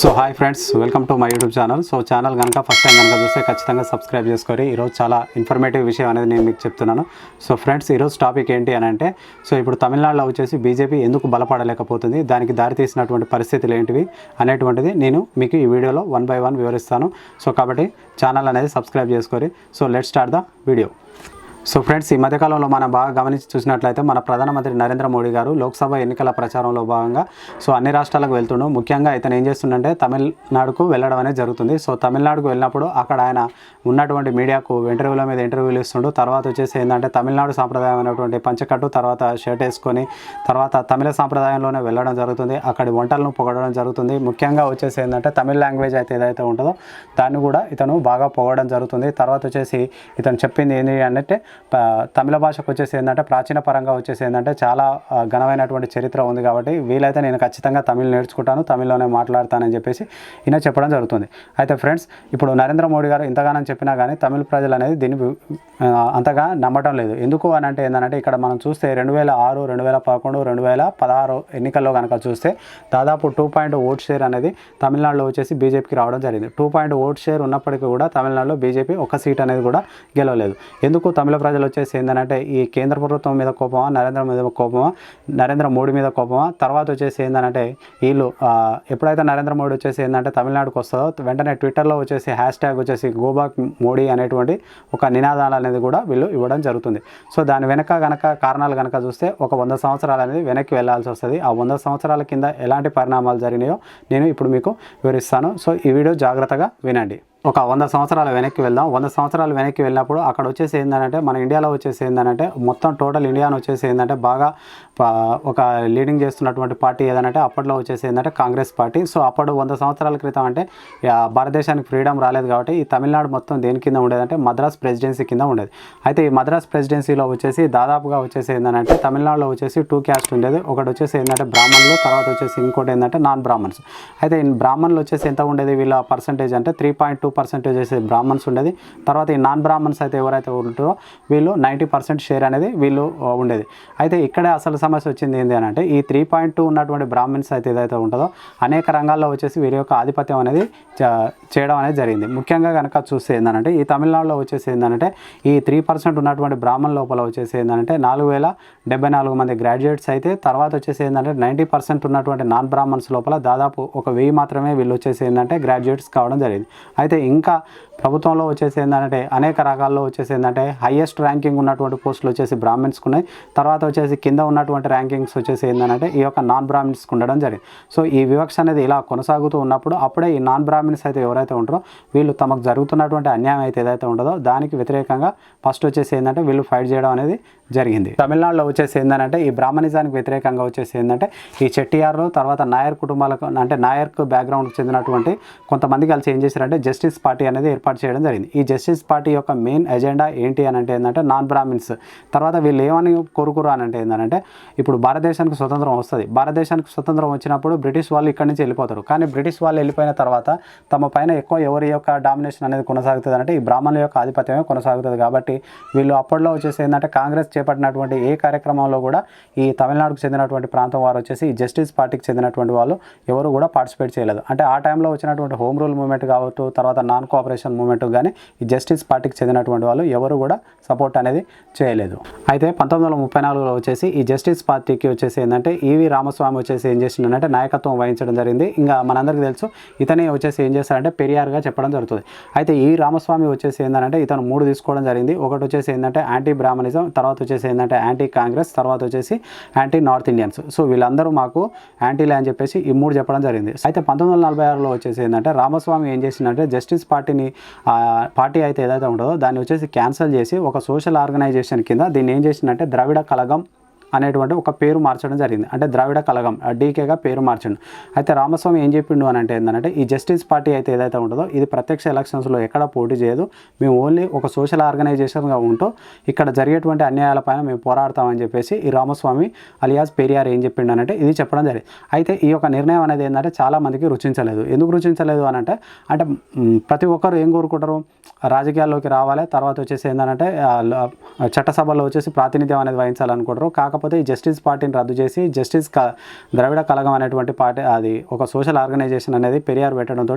So hi friends welcome to my YouTube channel. So channel కనుక first time కనుక చూస్తే ఖచ్చితంగా సబ్స్క్రైబ్ చేసుకొని ఈరోజు చాలా ఇన్ఫర్మేటివ్ విషయం అనేది నేను మీకు చెప్తున్నాను. సో ఫ్రెండ్స్ ఈరోజు టాపిక్ ఏంటి అని అంటే సో ఇప్పుడు తమిళనాడులో వచ్చేసి బీజేపీ ఎందుకు బలపడలేకపోతుంది దానికి దారితీసినటువంటి పరిస్థితులు ఏంటివి అనేటువంటిది నేను మీకు ఈ వీడియోలో వన్ బై వన్ వివరిస్తాను. సో కాబట్టి ఛానల్ అనేది సబ్స్క్రైబ్ చేసుకొని so let start the video so friends ఈ మధ్యకాలంలో మనం బాగా గమనించి చూసినట్లయితే మన ప్రధానమంత్రి నరేంద్ర మోడీ గారు లోక్సభ ఎన్నికల ప్రచారంలో భాగంగా సో అన్ని రాష్ట్రాలకు వెళ్తుండు. ముఖ్యంగా ఇతను ఏం చేస్తుండంటే తమిళనాడుకు వెళ్ళడం అనేది జరుగుతుంది. సో తమిళనాడుకు వెళ్ళినప్పుడు అక్కడ ఆయన ఉన్నటువంటి మీడియాకు ఇంటర్వ్యూల మీద ఇంటర్వ్యూలు ఇస్తుండు. తర్వాత వచ్చేసి ఏంటంటే తమిళనాడు సాంప్రదాయమైనటువంటి పంచకట్టు తర్వాత షర్ట్ వేసుకొని తర్వాత తమిళ సాంప్రదాయంలోనే వెళ్ళడం జరుగుతుంది. అక్కడి వంటలను పొగడడం జరుగుతుంది. ముఖ్యంగా వచ్చేసి ఏంటంటే తమిళ లాంగ్వేజ్ అయితే ఏదైతే ఉంటుందో దాన్ని కూడా ఇతను బాగా పొగడడం జరుగుతుంది. తర్వాత వచ్చేసి ఇతను చెప్పింది ఏంటి అంటే తమిళ భాషకు వచ్చేసి ఏంటంటే ప్రాచీన పరంగా వచ్చేసి ఏంటంటే చాలా ఘనమైనటువంటి చరిత్ర ఉంది కాబట్టి వీలైతే నేను ఖచ్చితంగా తమిళ్ నేర్చుకుంటాను తమిళ్ళోనే మాట్లాడతానని చెప్పేసి ఈయన చెప్పడం జరుగుతుంది. అయితే ఫ్రెండ్స్ ఇప్పుడు నరేంద్ర మోడీ గారు ఇంతగానం చెప్పినా కానీ తమిళ ప్రజలు అనేది దీన్ని అంతగా నమ్మటం లేదు. ఎందుకు అని అంటే ఏంటంటే ఇక్కడ మనం చూస్తే రెండు వేల ఆరు రెండు వేల పదకొండు రెండు వేల పదహారు ఎన్నికల్లో కనుక చూస్తే దాదాపు టూ పాయింట్ ఓట్ షేర్ అనేది తమిళనాడులో వచ్చేసి బీజేపీకి రావడం జరిగింది. టూ పాయింట్ ఓట్ షేర్ ఉన్నప్పటికీ కూడా తమిళనాడులో బీజేపీ ఒక సీట్ అనేది కూడా గెలవలేదు. ఎందుకు తమిళ ప్రజలు వచ్చేసి ఏంటంటే ఈ కేంద్ర ప్రభుత్వం మీద కోపమా నరేంద్ర మీద కోపమా నరేంద్ర మోడీ మీద కోపమా? తర్వాత వచ్చేసి ఏంటంటే వీళ్ళు ఎప్పుడైతే నరేంద్ర మోడీ వచ్చేసి ఏంటంటే తమిళనాడుకు వస్తుందో వెంటనే ట్విట్టర్లో వచ్చేసి హ్యాష్ ట్యాగ్ వచ్చేసి గోబాక్ మోడీ అనేటువంటి ఒక నినాదాలు అనేది కూడా వీళ్ళు ఇవ్వడం జరుగుతుంది. సో దాని వెనక కనుక కారణాలు కనుక చూస్తే ఒక వంద సంవత్సరాలు అనేది వెనక్కి వెళ్ళాల్సి వస్తుంది. ఆ వంద సంవత్సరాల కింద ఎలాంటి పరిణామాలు జరిగినాయో నేను ఇప్పుడు మీకు వివరిస్తాను. సో ఈ వీడియో జాగ్రత్తగా వినండి. ఒక వంద సంవత్సరాలు వెనక్కి వెళ్దాం. వంద సంవత్సరాలు వెనక్కి వెళ్ళినప్పుడు అక్కడ వచ్చేసి ఏంటంటే మన ఇండియాలో వచ్చేసి ఏంటంటే మొత్తం టోటల్ ఇండియాను వచ్చేసి ఏంటంటే బాగా ఒక లీడింగ్ చేస్తున్నటువంటి పార్టీ ఏదంటే అప్పట్లో వచ్చేసి ఏంటంటే కాంగ్రెస్ పార్టీ. సో అప్పుడు వంద సంవత్సరాల క్రితం అంటే భారతదేశానికి ఫ్రీడమ్ రాలేదు కాబట్టి ఈ తమిళనాడు మొత్తం దేని కింద ఉండేదంటే మద్రాస్ ప్రెసిడెన్సీ కింద ఉండేది. అయితే ఈ మద్రాస్ ప్రెసిడెన్సీలో వచ్చేసి దాదాపుగా వచ్చేసి ఏంటంటే తమిళనాడులో వచ్చేసి టూ క్యాస్ట్ ఉండేది. ఒకటి వచ్చేసి ఏంటంటే బ్రాహ్మణులు తర్వాత వచ్చేసి ఇంకోటి ఏంటంటే నాన్ బ్రాహ్మణ్స్. అయితే బ్రాహ్మణులు వచ్చేసి ఎంత ఉండేది? వీళ్ళ పర్సంటేజ్ అంటే త్రీ పాయింట్ టూ పర్సెంటేజ్ వచ్చేసి బ్రాహ్మణ్స్ ఉండేది. తర్వాత ఈ నాన్ బ్రాహ్మణ్స్ అయితే ఎవరైతే ఉంటారో వీళ్ళు నైంటీ పర్సెంట్ షేర్ అనేది వీళ్ళు ఉండేది. అయితే ఇక్కడే అసలు సమస్య వచ్చింది ఏంటి అని అంటే ఈ త్రీ పాయింట్ టూ ఉన్నటువంటి బ్రాహ్మణ్స్ అయితే ఏదైతే ఉంటుందో అనేక రంగాల్లో వచ్చేసి వీరి యొక్క ఆధిపత్యం అనేది చేయడం అనేది జరిగింది. ముఖ్యంగా కనుక చూస్తే ఏంటంటే ఈ తమిళనాడులో వచ్చేసి ఏంటంటే ఈ త్రీ పర్సెంట్ ఉన్నటువంటి బ్రాహ్మణ్ లోపల వచ్చేసి ఏంటంటే నాలుగు వేల డెబ్బై నాలుగు మంది గ్రాడ్యుయేట్స్ అయితే తర్వాత వచ్చేసి ఏంటంటే నైంటీ పర్సెంట్ ఉన్నటువంటి నాన్ బ్రాహ్మణ్స్ లోపల దాదాపు ఒక వెయ్యి మాత్రమే వీళ్ళు వచ్చేసి ఏంటంటే గ్రాడ్యుయేట్స్ కావడం జరిగింది. అయితే ఇంకా ప్రభుత్వంలో వచ్చేసి ఏంటంటే అనేక రకాల్లో వచ్చేసి ఏంటంటే హైయెస్ట్ ర్యాంకింగ్ ఉన్నటువంటి పోస్టులు వచ్చేసి బ్రాహ్మిన్స్కి ఉన్నాయి. తర్వాత వచ్చేసి కింద ఉన్నటువంటి ర్యాంకింగ్స్ వచ్చేసి ఏంటంటే ఈ యొక్క నాన్ బ్రాహ్మిన్స్కి ఉండడం జరిగింది. సో ఈ వివక్ష అనేది ఇలా కొనసాగుతూ ఉన్నప్పుడు అప్పుడే ఈ నాన్ బ్రాహ్మిన్స్ అయితే ఎవరైతే ఉంటారో వీళ్ళు తమకు జరుగుతున్నటువంటి అన్యాయం అయితే ఏదైతే ఉండదో దానికి వ్యతిరేకంగా ఫస్ట్ వచ్చేసి ఏంటంటే వీళ్ళు ఫైట్ చేయడం అనేది జరిగింది. తమిళనాడులో వచ్చేసి ఏంటంటే ఈ బ్రాహ్మణిజానికి వ్యతిరేకంగా వచ్చేసి ఏంటంటే ఈ చెట్టియార్లు తర్వాత నాయర్ కుటుంబాలకు అంటే నాయర్కు బ్యాక్గ్రౌండ్కి చెందినటువంటి కొంతమంది కలిసి ఏం చేశారంటే జస్టిస్ పార్టీ అనేది ఏర్పాటు చేయడం జరిగింది. ఈ జస్టిస్ పార్టీ యొక్క మెయిన్ ఎజెండా ఏంటి అని అంటే ఏంటంటే నాన్ బ్రాహ్మిన్స్ తర్వాత వీళ్ళు ఏమని కోరుకురు అని అంటే ఏంటంటే ఇప్పుడు భారతదేశానికి స్వతంత్రం వస్తుంది. భారతదేశానికి స్వతంత్రం వచ్చినప్పుడు బ్రిటిష్ వాళ్ళు ఇక్కడి నుంచి వెళ్ళిపోతారు. కానీ బ్రిటిష్ వాళ్ళు వెళ్ళిపోయిన తర్వాత తమ పైన ఎక్కువ ఎవరి యొక్క డామినేషన్ అనేది కొనసాగుతుంది అంటే ఈ బ్రాహ్మణుల యొక్క ఆధిపత్యమే కొనసాగుతుంది కాబట్టి వీళ్ళు అప్పట్లో వచ్చేసి ఏంటంటే కాంగ్రెస్ చేపట్టినటువంటి ఏ కార్యక్రమంలో కూడా ఈ తమిళనాడుకు చెందినటువంటి ప్రాంతం వారు వచ్చేసి ఈ జస్టిస్ పార్టీకి చెందినటువంటి వాళ్ళు ఎవరు కూడా పార్టిసిపేట్ చేయలేదు. అంటే ఆ టైంలో వచ్చినటువంటి హోమ్ రూల్ మూవ్మెంట్ కావచ్చు తర్వాత నాన్ కోఆపరేషన్ మూమెంట్ కానీ ఈ జస్టిస్ పార్టీకి చెందినటువంటి వాళ్ళు ఎవరు కూడా సపోర్ట్ అనేది చేయలేదు. అయితే పంతొమ్మిది వందల ముప్పై నాలుగులో వచ్చేసి ఈ జస్టిస్ పార్టీకి వచ్చేసి ఏంటంటే ఈవి రామస్వామి వచ్చేసి ఏం చేసిండంటే నాయకత్వం వహించడం జరిగింది. ఇంకా మనందరికీ తెలుసు ఇతనే వచ్చేసి ఏం చేస్తారంటే పెరియార్గా చెప్పడం జరుగుతుంది. అయితే ఈ రామస్వామి వచ్చేసి ఏంటంటే ఇతను మూడు తీసుకోవడం జరిగింది. ఒకటి వచ్చేసి ఏంటంటే యాంటీ బ్రాహ్మణిజం తర్వాత వచ్చేసి ఏంటంటే యాంటీ కాంగ్రెస్ తర్వాత వచ్చేసి యాంటీ నార్త్ ఇండియన్స్. సో వీళ్ళందరూ మాకు యాంటీలే అని చెప్పేసి ఈ మూడు చెప్పడం జరిగింది. అయితే పంతొమ్మిది వందల నలభై ఆరులో వచ్చేసి ఏంటంటే రామస్వామి ఏం చేసిందంటే జస్టిస్ పార్టీని పార్టీ అయితే ఏదైతే ఉంటుందో దాన్ని వచ్చేసి క్యాన్సిల్ చేసి ఒక సోషల్ ఆర్గనైజేషన్ కింద దీన్ని ఏం చేసిందంటే ద్రవిడ కలగం అనేటువంటి ఒక పేరు మార్చడం జరిగింది. అంటే ద్రావిడ కలగం డీకేగా పేరు మార్చండు. అయితే రామస్వామి ఏం చెప్పిండు అని అంటే ఏంటంటే ఈ జస్టిస్ పార్టీ అయితే ఏదైతే ఉంటుందో ఇది ప్రత్యక్ష ఎలక్షన్స్లో ఎక్కడ పోటీ చేయదు. మేము ఓన్లీ ఒక సోషల్ ఆర్గనైజేషన్గా ఉంటూ ఇక్కడ జరిగేటువంటి అన్యాయాలపైన మేము పోరాడతామని చెప్పేసి ఈ రామస్వామి అలియాస్ పెరియార్ ఏం చెప్పిండు అనంటే ఇది చెప్పడం జరిగింది. అయితే ఈ యొక్క నిర్ణయం అనేది ఏంటంటే చాలామందికి రుచించలేదు. ఎందుకు రుచించలేదు అని అంటే అంటే ప్రతి ఒక్కరు ఏం కోరుకుంటారు? రాజకీయాల్లోకి రావాలి. తర్వాత వచ్చేసి ఏంటంటే చట్టసభలో వచ్చేసి ప్రాతినిధ్యం అనేది వహించాలనుకుంటారు. కాకపోతే కాకపోతే ఈ జస్టిస్ పార్టీని రద్దు చేసి జస్టిస్ క ద్రవిడ కలగం అనేటువంటి పార్టీ అది ఒక సోషల్ ఆర్గనైజేషన్ అనేది పెరియార్ పెట్టడంతో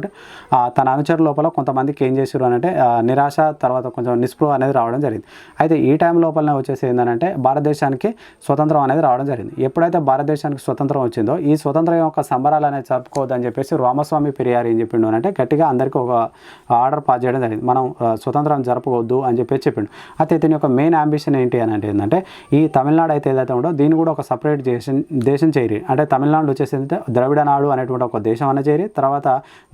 తన అనుచరు లోపల కొంతమందికి ఏం చేశారు అంటే నిరాశ తర్వాత కొంచెం నిస్పృహ అనేది రావడం జరిగింది. అయితే ఈ టైం లోపలనే వచ్చేసి ఏంటంటే భారతదేశానికి స్వతంత్రం అనేది రావడం జరిగింది. ఎప్పుడైతే భారతదేశానికి స్వతంత్రం వచ్చిందో ఈ స్వతంత్రం యొక్క సంబరాలు అనేది జరుపుకోవద్దని చెప్పేసి రామస్వామి పెరియార్ ఏం చెప్పిండు అంటే గట్టిగా అందరికీ ఒక ఆర్డర్ పాస్ చేయడం జరిగింది. మనం స్వతంత్రం జరపవద్దు అని చెప్పేసి చెప్పిండు. అయితే ఇతని యొక్క మెయిన్ అంబిషన్ ఏంటి అని అంటే ఏంటంటే ఈ తమిళనాడు అయితే ఏదైతే ఉందో దీన్ని కూడా ఒక సపరేట్ దేశం దేశం చేరి అంటే తమిళనాడు వచ్చేసి ఏంటంటే ద్రవిడ నాడు అనేటువంటి ఒక దేశం అనే చేరి తర్వాత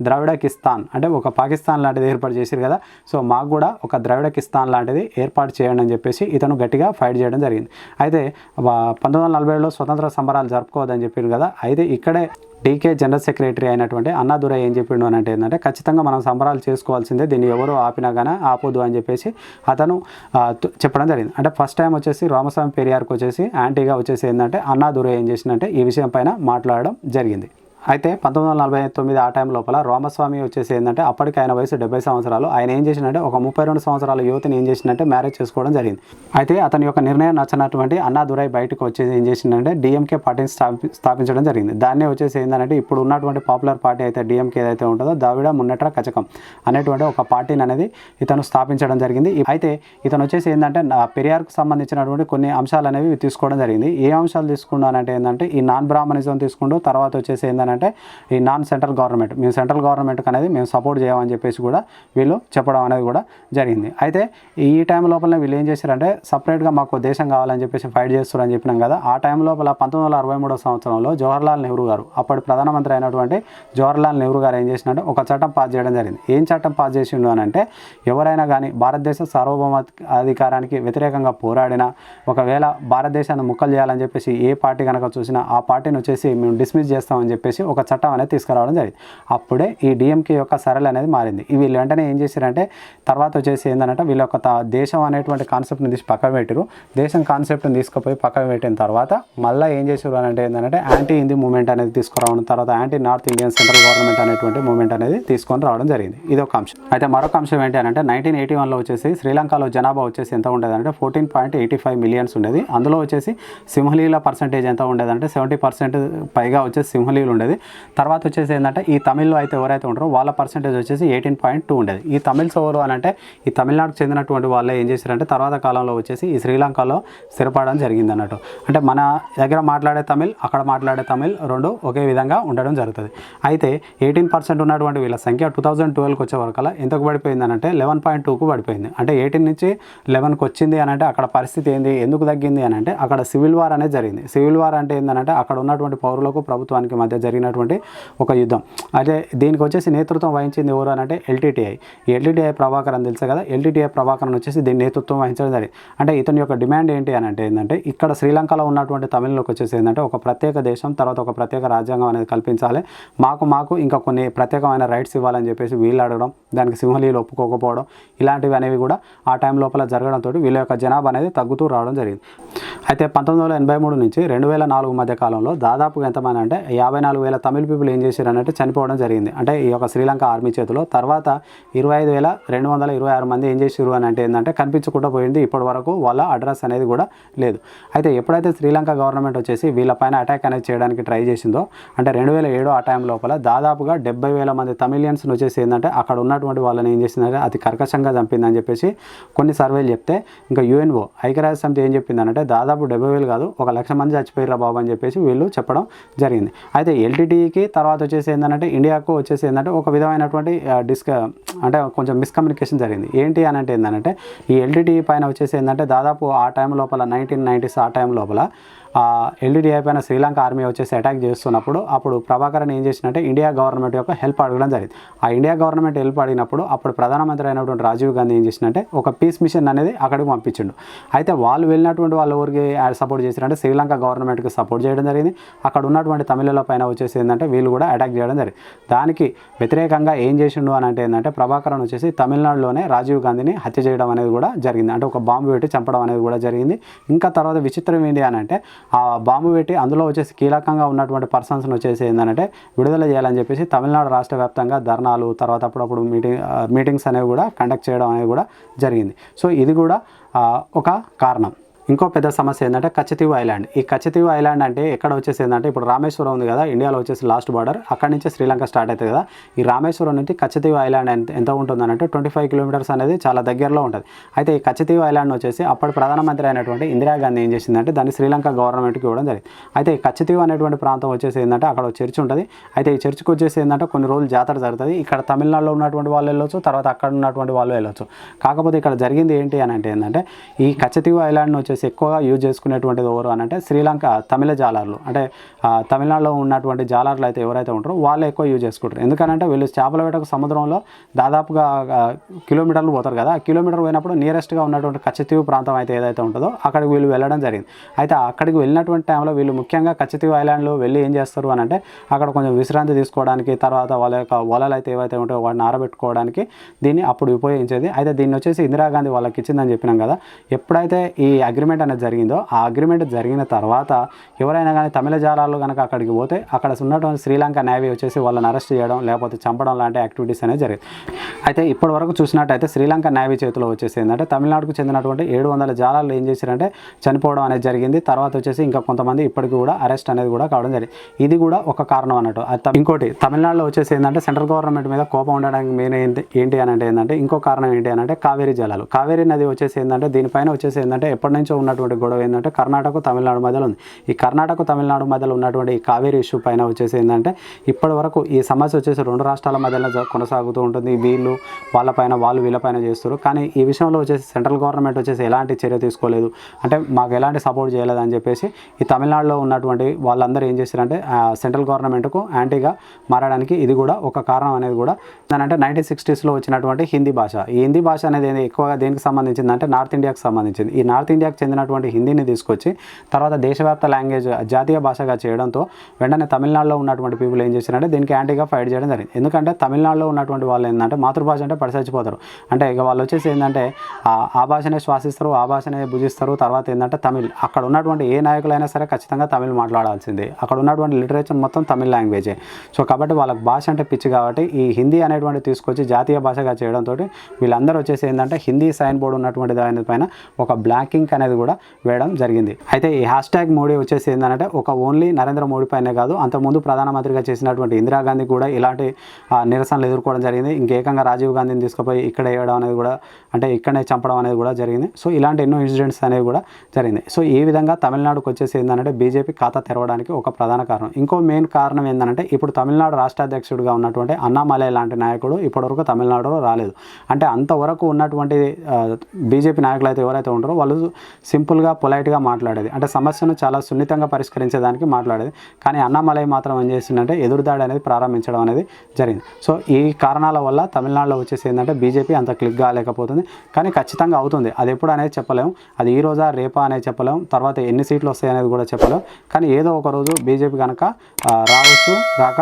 ద్రవిడకిస్తాన్ అంటే ఒక పాకిస్తాన్ లాంటిది ఏర్పాటు చేశారు కదా. సో మాకు కూడా ఒక ద్రవిడకిస్తాన్ లాంటిది ఏర్పాటు చేయండి అని చెప్పేసి ఇతను గట్టిగా ఫైట్ చేయడం జరిగింది. అయితే పంతొమ్మిది వందల నలభైలో స్వతంత్ర సంబరాలు జరుపుకోవద్దని చెప్పారు కదా. అయితే ఇక్కడే డీకే జనరల్ సెక్రటరీ అయినటువంటి అన్నాదురై ఏం చెప్పిండు అని అంటే ఏంటంటే ఖచ్చితంగా మనం సంబరాలు చేసుకోవాల్సిందే దీన్ని ఎవరు ఆపినా కానీ ఆపొద్దు అని చెప్పేసి అతను చెప్పడం జరిగింది. అంటే ఫస్ట్ టైం వచ్చేసి రామస్వామి పెరియార్కి వచ్చేసి యాంటీగా వచ్చేసి ఏంటంటే అన్నాదురై ఏం చేసిందంటే ఈ విషయం పైన మాట్లాడడం జరిగింది. అయితే పంతొమ్మిది వందల నలభై తొమ్మిది ఆ టైం లోపల రామస్వామి వచ్చేసి ఏంటంటే అప్పటికి ఆయన వయసు డెబ్బై సంవత్సరాలు. ఆయన ఏం చేసినంటే ఒక ముప్పై రెండు సంవత్సరాల యువతిని ఏం చేసిందంటే మ్యారేజ్ చేసుకోవడం జరిగింది. అయితే అతని యొక్క నిర్ణయం నచ్చినటువంటి అన్నాదురై బయటకు వచ్చేసి ఏం చేసిందంటే డిఎంకే పార్టీని స్థాపి స్థాపించడం జరిగింది. దాన్నే వచ్చేసి ఏంటంటే ఇప్పుడు ఉన్నటువంటి పాపులర్ పార్టీ అయితే డిఎంకే ఏదైతే ఉంటుందో దావిడ మున్నెట్ర కచకం అనేటువంటి ఒక పార్టీని అనేది ఇతను స్థాపించడం జరిగింది. అయితే ఇతను వచ్చేసి ఏంటంటే నా పెరియార్కు సంబంధించినటువంటి కొన్ని అంశాలు అనేవి తీసుకోవడం జరిగింది. ఏ అంశాలు తీసుకున్నానంటే ఏంటంటే ఈ నాన్ బ్రాహ్మణిజం తీసుకుంటూ తర్వాత వచ్చేసి ఏంటంటే ఈ నాన్ సెంట్రల్ గవర్నమెంట్ మేము సెంట్రల్ గవర్నమెంట్కి అనేది మేము సపోర్ట్ చేయమని చెప్పేసి కూడా వీళ్ళు చెప్పడం అనేది కూడా జరిగింది. అయితే ఈ టైం లోపల వీళ్ళు ఏం చేశారంటే సపరేట్గా మాకు దేశం కావాలని చెప్పేసి ఫైట్ చేస్తారని చెప్పినాం కదా ఆ టైం లోపల పంతొమ్మిది వందల అరవై మూడో సంవత్సరంలో జవహర్లాల్ నెహ్రూ గారు అప్పటి ప్రధానమంత్రి అయినటువంటి జవహర్లాల్ నెహ్రూ గారు ఏం చేసినట్టు ఒక చట్టం పాస్ చేయడం జరిగింది. ఏం చట్టం పాస్ చేసిండు అని అంటే ఎవరైనా కానీ భారతదేశ సార్వభౌమ అధికారానికి వ్యతిరేకంగా పోరాడినా ఒకవేళ భారతదేశాన్ని ముక్కలు చేయాలని చెప్పేసి ఏ పార్టీ కనుక చూసినా ఆ పార్టీని వచ్చేసి మేము డిస్మిస్ చేస్తామని చెప్పేసి ఒక చట్టం అనేది తీసుకురావడం జరిగింది. అప్పుడే ఈ డిఎంకే యొక్క సరళ అనేది మారింది. వీళ్ళు వెంటనే ఏం చేశారంటే తర్వాత వచ్చేసి ఏంటంటే వీళ్ళ యొక్క దేశం అనేటువంటి కాన్సెప్ట్ని తీసి పక్కన పెట్టారు దేశం కాన్సెప్ట్ని తీసుకుపోయి పక్కన పెట్టిన తర్వాత మళ్ళీ ఏం చేశారు అని అంటే ఏంటంటే యాంటీ హిందీ మూమెంట్ అనేది తీసుకురావడం తర్వాత anti north Indian central government అనేటువంటి మూమెంట్ అనేది తీసుకొని రావడం జరిగింది. ఇది ఒక అంశం. అయితే మరొక అంశం ఏంటి అని అంటే నైన్టీన్ ఎయిటీ వన్లో వచ్చేసి శ్రీలంకలో జనాభా వచ్చేసి ఎంత ఉండేది అంటే fourteen point eighty five millions ఉండేది. అందులో వచ్చేసి సింహలీల పర్సంటేజ్ ఎంత ఉండేది అంటే సెవెంటీ పర్సెంట్ పైగా వచ్చేసి సింహలీలు ఉండేది. తర్వాత వచ్చేసి ఏంటంటే ఈ తమిళ్ళో అయితే ఎవరైతే ఉంటారో వాళ్ళ పర్సంటేజ్ వచ్చేసి ఎయిటీన్ పాయింట్ టూ ఉండేది. ఈ తమిళ్స్ ఎవరు అని అంటే ఈ తమిళనాడుకు చెందినటువంటి వాళ్ళే ఏం చేశారంటే తర్వాత కాలంలో వచ్చేసి ఈ శ్రీలంకలో స్థిరపడడం జరిగింది అన్నట్టు. అంటే మన దగ్గర మాట్లాడే తమిళ్ అక్కడ మాట్లాడే తమిళ్ రెండు ఒకే విధంగా ఉండడం జరుగుతుంది. అయితే ఎయిటీన్ పర్సెంట్ ఉన్నటువంటి వీళ్ళ సంఖ్య టూ థౌజండ్ ట్వెల్వ్కి వచ్చే వరకల్లా ఎంతకు పడిపోయింది అంటే లెవెన్ పాయింట్ టూకు పడిపోయింది. అంటే ఎయిటీన్ నుంచి లెవెన్కి వచ్చింది అని అంటే అక్కడ పరిస్థితి ఏంది ఎందుకు తగ్గింది అని అంటే అక్కడ సివిల్ వార్ అనేది జరిగింది. సివిల్ వార్ అంటే ఏంటంటే అక్కడ ఉన్నటువంటి పౌరులకు ప్రభుత్వానికి మధ్య జరిగింది జరిగినటువంటి ఒక యుద్ధం. అయితే దీనికి వచ్చేసి నేతృత్వం వహించింది ఎవరు అని అంటే ఎల్టీటీఐ ఎల్టీటీఐ ప్రభాకర్ అని తెలుసు కదా ఎల్టీటీఐ ప్రభాకర్ వచ్చేసి దీని నేతృత్వం వహించడం జరిగింది. అంటే ఇతని యొక్క డిమాండ్ ఏంటి అని అంటే ఏంటంటే ఇక్కడ శ్రీలంకలో ఉన్నటువంటి తమిళలోకి వచ్చేసి ఏంటంటే ఒక ప్రత్యేక దేశం తర్వాత ఒక ప్రత్యేక రాజ్యాంగం అనేది కల్పించాలి. మాకు మాకు ఇంకా కొన్ని ప్రత్యేకమైన రైట్స్ ఇవ్వాలని చెప్పేసి వీళ్ళు అడగడం దానికి సింహలీలు ఒప్పుకోకపోవడం ఇలాంటివి అనేవి కూడా ఆ టైం లోపల జరగడంతో వీళ్ళ యొక్క జనాభా అనేది తగ్గుతూ రావడం జరిగింది. అయితే పంతొమ్మిది వందల ఎనభై మూడు నుంచి రెండు వేల నాలుగు మధ్య కాలంలో దాదాపుగా ఎంతమంది అంటే యాభై నాలుగు వేల తమిళ పీపుల్ ఏం చేశారు అన్నట్టు చనిపోవడం జరిగింది. అంటే ఈ యొక్క శ్రీలంక ఆర్మీ చేతిలో తర్వాత ఇరవై ఐదు వేల రెండు వందల ఇరవై ఆరు మంది ఏం చేశారు అని అంటే ఏంటంటే కనిపించకుండా పోయింది. ఇప్పటి వరకు వాళ్ళ అడ్రస్ అనేది కూడా లేదు. అయితే ఎప్పుడైతే శ్రీలంక గవర్నమెంట్ వచ్చేసి వీళ్ళపైన అటాక్ అనేది చేయడానికి ట్రై చేసిందో అంటే రెండు వేల ఏడు ఆ టైం లోపల దాదాపుగా డెబ్బై వేల మంది తమిళియన్స్ని వచ్చేసి ఏంటంటే అక్కడ ఉన్నటువంటి వాళ్ళని ఏం చేసిందంటే అతి కర్కశంగా చంపిందని చెప్పేసి కొన్ని సర్వేలు చెప్తే ఇంకా యుఎన్ఓ ఐక్యరాజ్య సమితి ఏం చెప్పిందంటే దాదాపు డెబ్బై వేలు కాదు ఒక లక్ష మంది చచ్చిపోయారు బాబు అని చెప్పేసి వీళ్ళు చెప్పడం జరిగింది. అయితే ఎల్టీటీకి తర్వాత వచ్చేసి ఏంటంటే ఇండియాకు వచ్చేసి ఏంటంటే ఒక విధమైనటువంటి డిస్క అంటే కొంచెం మిస్కమ్యూనికేషన్ జరిగింది. ఏంటి అని అంటే ఏంటంటే ఈ ఎల్టీటీ పైన వచ్చేసి ఏంటంటే దాదాపు ఆ టైం లోపల నైన్టీన్ నైంటీస్ ఆ టైం లోపల ఎల్టీడీఐ పైన శ్రీలంక ఆర్మీ వచ్చేసి అటాక్ చేస్తున్నప్పుడు అప్పుడు ప్రభాకరన్ ఏం చేసినట్టే ఇండియా గవర్నమెంట్ యొక్క హెల్ప్ అడగడం జరిగింది. ఆ ఇండియా గవర్నమెంట్ హెల్ప్ అడిగినప్పుడు అప్పుడు ప్రధానమంత్రి అయినటువంటి రాజీవ్ గాంధీ ఏం చేసినట్టే ఒక పీస్ మిషన్ అనేది అక్కడికి పంపించిండు. అయితే వాళ్ళు వెళ్ళినటువంటి వాళ్ళ ఊరికి సపోర్ట్ చేసినట్టే శ్రీలంక గవర్నమెంట్కి సపోర్ట్ చేయడం జరిగింది. అక్కడ ఉన్నటువంటి తమిళుల పైన వచ్చేసి ఏంటంటే వీళ్ళు కూడా అటాక్ చేయడం జరిగింది. దానికి వ్యతిరేకంగా ఏం చేసిండు అని అంటే ఏంటంటే ప్రభాకరన్ వచ్చేసి తమిళనాడులోనే రాజీవ్ గాంధీని హత్య చేయడం అనేది కూడా జరిగింది. అంటే ఒక బాంబు పెట్టి చంపడం అనేది కూడా జరిగింది. ఇంకా తర్వాత విచిత్రం ఏంటి అని అంటే ఆ బాంబు పెట్టి అందులో వచ్చేసి కీలకంగా ఉన్నటువంటి పర్సన్స్ని వచ్చేసి ఏంటంటే విడుదల చేయాలని చెప్పేసి తమిళనాడు రాష్ట్ర వ్యాప్తంగా ధర్నాలు తర్వాత అప్పుడప్పుడు మీటింగ్ మీటింగ్స్ అనేవి కూడా కండక్ట్ చేయడం అనేది కూడా జరిగింది. సో ఇది కూడా ఒక కారణం. ఇంకో పెద్ద సమస్య ఏంటంటే కచ్చతీవు ఐలాండ్. ఈ కచ్చతీవు ఐలాండ్ అంటే ఎక్కడ వచ్చేసి ఏంటంటే ఇప్పుడు రామేశ్వరం ఉంది కదా ఇండియాలో వచ్చేసి లాస్ట్ బార్డర్. అక్కడి నుంచి శ్రీలంక స్టార్ట్ అవుతుంది కదా. ఈ రామేశ్వరం నుంచి కచ్చతీవు ఐలాండ్ ఎంత ఎంత ఉంటుందనంటే ట్వంటీ ఫైవ్ కిలోమీటర్స్ అనేది చాలా దగ్గరలో ఉంటుంది. అయితే ఈ కచ్చతీవు ఐలాండ్ వచ్చేసి అప్పటి ప్రధానమంత్రి అయినటువంటి ఇందిరాగాంధీ ఏం చేసిందంటే దాన్ని శ్రీలంక గవర్నమెంట్కి ఇవ్వడం జరిగింది. అయితే ఈ కచ్చతీవు అనేటువంటి ప్రాంతం వచ్చేసి ఏంటంటే అక్కడ ఒక చర్చ్ ఉంటుంది. అయితే ఈ చర్చ్కి వచ్చేసి ఏంటంటే కొన్ని రోజులు జాతర జరుగుతుంది. ఇక్కడ తమిళనాడులో ఉన్నటువంటి వాళ్ళు వెళ్ళొచ్చు తర్వాత అక్కడ ఉన్నటువంటి వాళ్ళు వెళ్ళొచ్చు. కాకపోతే ఇక్కడ జరిగింది ఏంటి అని అంటే ఏంటంటే ఈ కచ్చతీవు ఐలాండ్ వచ్చేసి ఎక్కువగా యూజ్ చేసుకునేటువంటిది ఎవరు అని అంటే శ్రీలంక తమిళ జాలర్లు. అంటే తమిళనాడులో ఉన్నటువంటి జాలర్లు అయితే ఎవరైతే ఉంటారో వాళ్ళు ఎక్కువ యూజ్ చేసుకుంటారు. ఎందుకంటే వీళ్ళు చేపల వేటకు సముద్రంలో దాదాపుగా కిలోమీటర్లు పోతారు కదా. ఆ కిలోమీటర్ పోయినప్పుడు నియరెస్ట్గా ఉన్నటువంటి కచ్చతీవు ప్రాంతం అయితే ఏదైతే ఉంటుందో అక్కడికి వీళ్ళు వెళ్ళడం జరిగింది. అయితే అక్కడికి వెళ్ళినటువంటి టైంలో వీళ్ళు ముఖ్యంగా కచ్చతీవు ఐలాండ్లో వెళ్ళి ఏం చేస్తారు అని అంటే అక్కడ కొంచెం విశ్రాంతి తీసుకోవడానికి తర్వాత వాళ్ళ యొక్క వలలు అయితే ఏవైతే ఉంటాయో వాటిని ఆరబెట్టుకోవడానికి దీన్ని అప్పుడు ఉపయోగించేది. అయితే దీన్ని వచ్చేసి ఇందిరాగాంధీ వాళ్ళకి ఇచ్చిందని చెప్పినాం కదా. ఎప్పుడైతే ఈ అగ్రి అగ్రిమెంట్ అనేది జరిగిందో ఆ అగ్రిమెంట్ జరిగిన తర్వాత ఎవరైనా కానీ తమిళ జాలాలు కనుక అక్కడికి పోతే అక్కడ ఉన్నటువంటి శ్రీలంక నేవీ వచ్చేసి వాళ్ళని అరెస్ట్ చేయడం లేకపోతే చంపడం లాంటి యాక్టివిటీస్ అనేది జరిగింది. అయితే ఇప్పటి వరకు చూసినట్టయితే శ్రీలంక నేవీ చేతిలో వచ్చేసి ఏంటంటే తమిళనాడుకు చెందినటువంటి ఏడు వందల జాలాలు ఏం చేశారంటే చనిపోవడం అనేది జరిగింది. తర్వాత వచ్చేసి ఇంకా కొంతమంది ఇప్పటికి కూడా అరెస్ట్ అనేది కూడా కావడం జరిగింది. ఇది కూడా ఒక కారణం అన్నట్టు. ఇంకోటి తమిళనాడులో వచ్చేసి ఏంటంటే సెంట్రల్ గవర్నమెంట్ మీద కోపం ఉండడానికి మెయిన్ ఏంటి ఏంటి అని అంటే ఏంటంటే ఇంకో కారణం ఏంటి అని అంటే కావేరీ జలాలు. కావేరీ నది వచ్చేసి ఏంటంటే దీనిపైన వచ్చేసి ఏంటంటే ఎప్పటి నుంచో ఉన్నటువంటి గొడవ ఏంటంటే కర్ణాటక తమిళనాడు మధ్యలో ఉంది. ఈ కర్ణాటక తమిళనాడు మధ్యలో ఉన్నటువంటి ఈ కావేరీ ఇష్యూ పైన వచ్చేసి ఏంటంటే ఇప్పటి వరకు ఈ సమస్య వచ్చేసి రెండు రాష్ట్రాల మధ్యలో కొనసాగుతూ ఉంటుంది. వీళ్ళు వాళ్ళపైన వాళ్ళు వీళ్ళపైన చేస్తారు కానీ ఈ విషయంలో వచ్చేసి సెంట్రల్ గవర్నమెంట్ వచ్చేసి ఎలాంటి చర్య తీసుకోలేదు. అంటే మాకు ఎలాంటి సపోర్ట్ చేయలేదు అని చెప్పేసి ఈ తమిళనాడులో ఉన్నటువంటి వాళ్ళందరూ ఏం చేశారంటే సెంట్రల్ గవర్నమెంట్కు యాంటీగా మారడానికి ఇది కూడా ఒక కారణం అనేది కూడా అంటే నైన్టీన్ సిక్స్టీస్లో వచ్చినటువంటి హిందీ భాష. ఈ హిందీ భాష అనేది ఎక్కువగా దేనికి సంబంధించింది అంటే నార్త్ ఇండియాకి సంబంధించింది. ఈ నార్త్ ఇండియాకి చెందినటువంటి హిందీని తీసుకొచ్చి తర్వాత దేశవ్యాప్త లాంగ్వేజ్ జాతీయ భాషగా చేయడంతో వెంటనే తమిళనాడులో ఉన్నటువంటి పీపుల్ ఏం చేశారంటే దీనికి యాంటీగా ఫైట్ చేయడం జరిగింది. ఎందుకంటే తమిళనాడులో ఉన్నటువంటి వాళ్ళు ఏంటంటే మాతృభాష అంటే పడిసచ్చిపోతారు అంటే ఇక వాళ్ళు వచ్చేసి ఏంటంటే ఆ- ఆ భాషనే శ్వాసిస్తారు ఆ భాషనే భుజిస్తారు తర్వాత ఏంటంటే తమిళ్. అక్కడ ఉన్నటువంటి ఏ నాయకులైనా సరే ఖచ్చితంగా తమిళ్ మాట్లాడాల్సిందే. అక్కడ ఉన్నటువంటి లిటరేచర్ మొత్తం తమిళ్ లాంగ్వేజే. సో కాబట్టి వాళ్ళకి భాష అంటే పిచ్చి కాబట్టి ఈ హిందీ అనేటువంటి తీసుకొచ్చి జాతీయ భాషగా చేయడంతో వీళ్ళందరూ వచ్చేసి ఏంటంటే హిందీ సైన్ బోర్డు ఉన్నటువంటి దానిపైన ఒక బ్లాకింగ్ అనేది కూడా వేయడం జరిగింది. అయితే ఈ హ్యాష్ ట్యాగ్ మోడీ వచ్చేసి ఏంటంటే ఒక ఓన్లీ నరేంద్ర మోడీ పైనే కాదు అంతకుముందు ప్రధానమంత్రిగా చేసినటువంటి ఇందిరాగాంధీ కూడా ఇలాంటి నిరసనలు ఎదుర్కోవడం జరిగింది. ఇంకేకంగా రాజీవ్ గాంధీని తీసుకుపోయి ఇక్కడ వేయడం అనేది కూడా అంటే ఇక్కడనే చంపడం అనేది కూడా జరిగింది. సో ఇలాంటి ఎన్నో ఇన్సిడెంట్స్ అనేవి కూడా జరిగింది. సో ఈ విధంగా తమిళనాడుకు వచ్చేసి ఏంటంటే బీజేపీ ఖాతా తెరవడానికి ఒక ప్రధాన కారణం. ఇంకో మెయిన్ కారణం ఏంటంటే ఇప్పుడు తమిళనాడు రాష్ట్ర అధ్యక్షుడిగా ఉన్నటువంటి అన్నామలై లాంటి నాయకుడు ఇప్పటివరకు తమిళనాడులో రాలేదు. అంటే అంతవరకు ఉన్నటువంటి బీజేపీ నాయకులు అయితే ఎవరైతే ఉంటారో వాళ్ళు సింపుల్గా పొలైట్గా మాట్లాడేది. అంటే సమస్యను చాలా సున్నితంగా పరిష్కరించేదానికి మాట్లాడేది. కానీ అన్నామలై మాత్రం ఏం చేసిందంటే ఎదురుదాడి అనేది ప్రారంభించడం అనేది జరిగింది. సో ఈ కారణాల వల్ల తమిళనాడులో వచ్చేసి ఏంటంటే బీజేపీ అంత క్లిక్ కాలేకపోతుంది కానీ ఖచ్చితంగా అవుతుంది. అది ఎప్పుడు అనేది చెప్పలేం. అది ఈ రోజా రేపా అనేది చెప్పలేము తర్వాత ఎన్ని సీట్లు వస్తాయి అనేది కూడా చెప్పలేము కానీ ఏదో ఒక రోజు బీజేపీ కనుక రావచ్చు రాక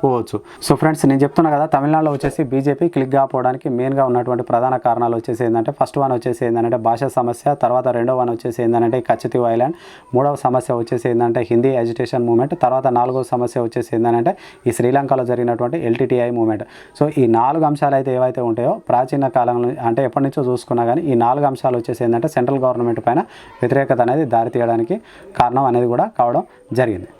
పోవచ్చు సో ఫ్రెండ్స్ నేను చెప్తున్నా కదా తమిళనాడులో వచ్చేసి బీజేపీ క్లిక్ కాకపోవడానికి మెయిన్గా ఉన్నటువంటి ప్రధాన కారణాలు వచ్చేసి ఏంటంటే ఫస్ట్ వన్ వచ్చేసి ఏంటంటే భాష సమస్య తర్వాత రెండో వన్ వచ్చేసి ఏంటంటే కచ్చితి ఐలాండ్ మూడవ సమస్య వచ్చేసి ఏంటంటే హిందీ ఎడ్యుటేషన్ మూమెంట్ తర్వాత నాలుగవ సమస్య వచ్చేసి ఏంటంటే ఈ శ్రీలంకలో జరిగినటువంటి ఎల్టీటీఐ మూవ్మెంట్ సో ఈ నాలుగు అంశాలు అయితే ఏవైతే ఉంటాయో ప్రాచీన కాలంలో అంటే ఎప్పటి నుంచో చూసుకున్నా కానీ ఈ నాలుగు అంశాలు వచ్చేసి ఏంటంటే సెంట్రల్ గవర్నమెంట్ పైన వ్యతిరేకత అనేది దారితీయడానికి కారణం అనేది కూడా కావడం జరిగింది.